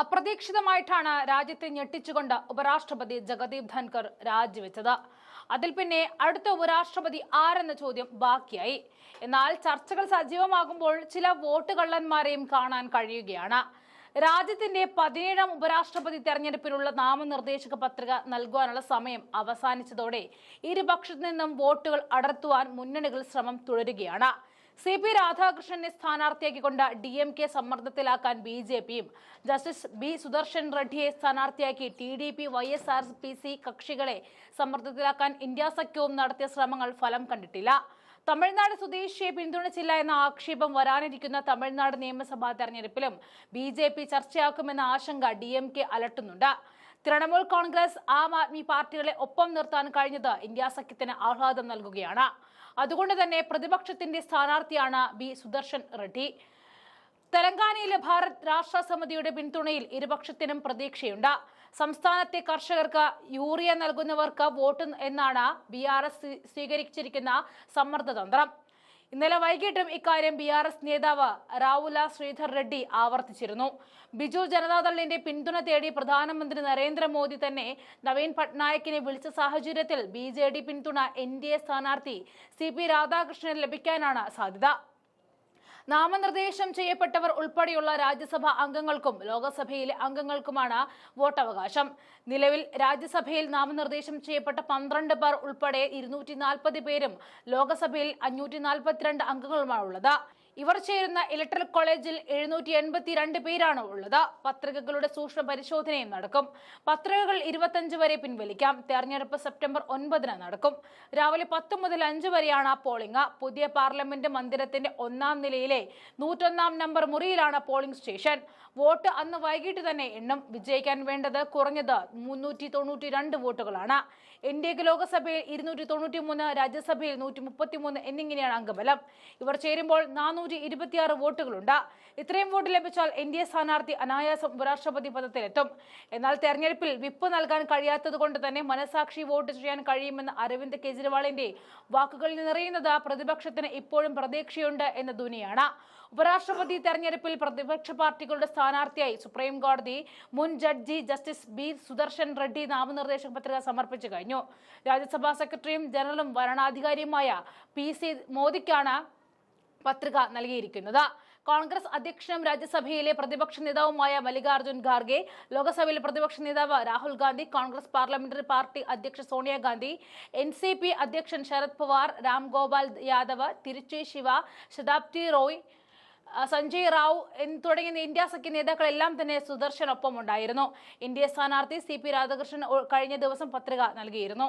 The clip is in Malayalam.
അപ്രതീക്ഷിതമായിട്ടാണ് രാജ്യത്തെ ഞെട്ടിച്ചുകൊണ്ട് ഉപരാഷ്ട്രപതി ജഗദീപ് ധൻകർ രാജിവെച്ചത്. അതിൽ പിന്നെ അടുത്ത ഉപരാഷ്ട്രപതി ആരെന്ന ചോദ്യം ബാക്കിയായി. എന്നാൽ ചർച്ചകൾ സജീവമാകുമ്പോൾ ചില വോട്ട് കള്ളന്മാരെയും കാണാൻ കഴിയുകയാണ്. രാജ്യത്തിന്റെ പതിനേഴാം ഉപരാഷ്ട്രപതി തെരഞ്ഞെടുപ്പിനുള്ള നാമനിർദ്ദേശക പത്രിക നൽകുവാനുള്ള സമയം അവസാനിച്ചതോടെ ഇരുപക്ഷത്തു നിന്നും വോട്ടുകൾ അടർത്തുവാൻ മുന്നണികൾ ശ്രമം തുടരുകയാണ്. സി പി രാധാകൃഷ്ണനെ സ്ഥാനാർത്ഥിയാക്കിക്കൊണ്ട് ഡി എം കെ സമ്മർദ്ദത്തിലാക്കാൻ ബി ജെ പിയും. ജസ്റ്റിസ് ബി സുദർശൻ റെഡ്ഡിയെ സ്ഥാനാർത്ഥിയാക്കി T D P Y S R P C കക്ഷികളെ സമ്മർദ്ദത്തിലാക്കാൻ ഇന്ത്യ സഖ്യവും നടത്തിയ ശ്രമങ്ങൾ ഫലം കണ്ടിട്ടില്ല. തമിഴ്നാട് സ്വദേശിയെ പിന്തുണച്ചില്ല എന്ന ആക്ഷേപം വരാനിരിക്കുന്ന തമിഴ്നാട് നിയമസഭാ തെരഞ്ഞെടുപ്പിലും ബി ജെ പി ചർച്ചയാക്കുമെന്ന ആശങ്ക ഡി എം കെ അലട്ടുന്നുണ്ട്. തൃണമൂൽ കോൺഗ്രസ് ആം ആദ്മി പാർട്ടികളെ ഒപ്പം നിർത്താൻ കഴിഞ്ഞത് ഇന്ത്യ സഖ്യത്തിന് ആഹ്ലാദം നൽകുകയാണ്. അതുകൊണ്ട് തന്നെ പ്രതിപക്ഷത്തിന്റെ സ്ഥാനാർത്ഥിയാണ് ബി സുദർശൻ റെഡ്ഡി. തെലങ്കാനയിലെ ഭാരത് രാഷ്ട്ര സമിതിയുടെ പിന്തുണയിൽ ഇരുപക്ഷത്തിനും പ്രതീക്ഷയുണ്ട്. സംസ്ഥാനത്തെ കർഷകർക്ക് യൂറിയ നൽകുന്നവർക്ക് വോട്ട് എന്നാണ് ബി ആർ എസ് സ്വീകരിച്ചിരിക്കുന്ന സമ്മർദ്ദ തന്ത്രം ഇന്നലെ വൈകിട്ടും ഇക്കാര്യം ബി ആർ എസ് നേതാവ് രാവുല ശ്രീധർ റെഡ്ഡി ആവർത്തിച്ചിരുന്നു. ബിജു ജനതാദളിന്റെ പിന്തുണ തേടി പ്രധാനമന്ത്രി നരേന്ദ്രമോദി തന്നെ നവീൻ പട്നായിക്കിനെ വിളിച്ച സാഹചര്യത്തിൽ ബി പിന്തുണ എൻ ഡി എ സ്ഥാനാർത്ഥി സി പി ലഭിക്കാനാണ് സാധ്യത. നാമനിർദ്ദേശം ചെയ്യപ്പെട്ടവർ ഉൾപ്പെടെയുള്ള രാജ്യസഭാ അംഗങ്ങൾക്കും ലോകസഭയിലെ അംഗങ്ങൾക്കുമാണ് വോട്ടവകാശം. നിലവിൽ രാജ്യസഭയിൽ നാമനിർദ്ദേശം ചെയ്യപ്പെട്ട പന്ത്രണ്ട് പേർ ഉൾപ്പെടെ ഇരുന്നൂറ്റി പേരും ലോകസഭയിൽ അഞ്ഞൂറ്റി അംഗങ്ങളുമാണുള്ളത്. ഇവർ ചേരുന്ന ഇലക്ട്രൽ കോളേജിൽ എഴുന്നൂറ്റി എൺപത്തിരണ്ട് പേരാണ് ഉള്ളത്. പത്രികകളുടെ സൂക്ഷ്മ പരിശോധനയും നടക്കും. പത്രികകൾ ഇരുപത്തഞ്ച് വരെ പിൻവലിക്കാം. തെരഞ്ഞെടുപ്പ് സെപ്റ്റംബർ ഒൻപതിന് നടക്കും. രാവിലെ പത്ത് മുതൽ അഞ്ച് വരെയാണ് പോളിംഗ്. പുതിയ പാർലമെന്റ് മന്ദിരത്തിന്റെ ഒന്നാം നിലയിലെ നൂറ്റൊന്നാം നമ്പർ മുറിയിലാണ് പോളിംഗ് സ്റ്റേഷൻ. വോട്ട് അന്ന് വൈകിട്ട് തന്നെ എണ്ണും. വിജയിക്കാൻ വേണ്ടത് കുറഞ്ഞത് മുന്നൂറ്റി തൊണ്ണൂറ്റി രണ്ട് വോട്ടുകളാണ്. ഇന്ത്യയ്ക്ക് ലോക്സഭയിൽ ഇരുന്നൂറ്റി തൊണ്ണൂറ്റി മൂന്ന് രാജ്യസഭയിൽ നൂറ്റി മുപ്പത്തി മൂന്ന് എന്നിങ്ങനെയാണ് അംഗബലം. ഇവർ ചേരുമ്പോൾ ഇരുപത്തിയാറ് വോട്ടുകളുണ്ട്. ഇത്രയും വോട്ട് ലഭിച്ചാൽ എൻ ഡി എ സ്ഥാനാർത്ഥി അനായാസം ഉപരാഷ്ട്രപതി പദത്തിലെത്തും. എന്നാൽ തെരഞ്ഞെടുപ്പിൽ വിപ്പ് നൽകാൻ കഴിയാത്തത് കൊണ്ട് തന്നെ മനസാക്ഷി വോട്ട് ചെയ്യാൻ കഴിയുമെന്ന് അരവിന്ദ് കെജ്രിവാളിന്റെ വാക്കുകളിൽ നിറയുന്നത് പ്രതിപക്ഷത്തിന് ഇപ്പോഴും പ്രതീക്ഷയുണ്ട് എന്ന ധ്വനിയാണ് ഉപരാഷ്ട്രപതി തെരഞ്ഞെടുപ്പിൽ പ്രതിപക്ഷ പാർട്ടികളുടെ സ്ഥാനാർത്ഥിയായി സുപ്രീം കോടതി മുൻ judge justice B Sudarshan Reddy നാമനിർദ്ദേശ പത്രിക സമർപ്പിച്ചു കഴിഞ്ഞു. രാജ്യസഭാ സെക്രട്ടറിയും ജനറലും ഭരണാധികാരിയുമായ പി സി മോദിക്കാണ് പത്രിക നൽകിയിരിക്കുന്നത്. കോൺഗ്രസ് അധ്യക്ഷനും രാജ്യസഭയിലെ പ്രതിപക്ഷ നേതാവുമായ മല്ലികാർജുൻ ഖാർഗെ ലോക്സഭയിലെ പ്രതിപക്ഷ നേതാവ് രാഹുൽ ഗാന്ധി കോൺഗ്രസ് പാർലമെന്ററി പാർട്ടി അധ്യക്ഷ സോണിയാഗാന്ധി എൻ സി പി അധ്യക്ഷൻ ശരത് പവാർ രാം ഗോപാൽ യാദവ് തിരുച്ചി ശിവ ശതാബ്ദി റോയ് സഞ്ജയ് റാവു തുടങ്ങിയ ഇന്ത്യ സഖ്യ നേതാക്കളെല്ലാം തന്നെ സുദർശനൊപ്പം ഉണ്ടായിരുന്നു ഇന്ത്യ സ്ഥാനാർത്ഥി സി പി രാധാകൃഷ്ണൻ കഴിഞ്ഞ ദിവസം പത്രിക നൽകിയിരുന്നു.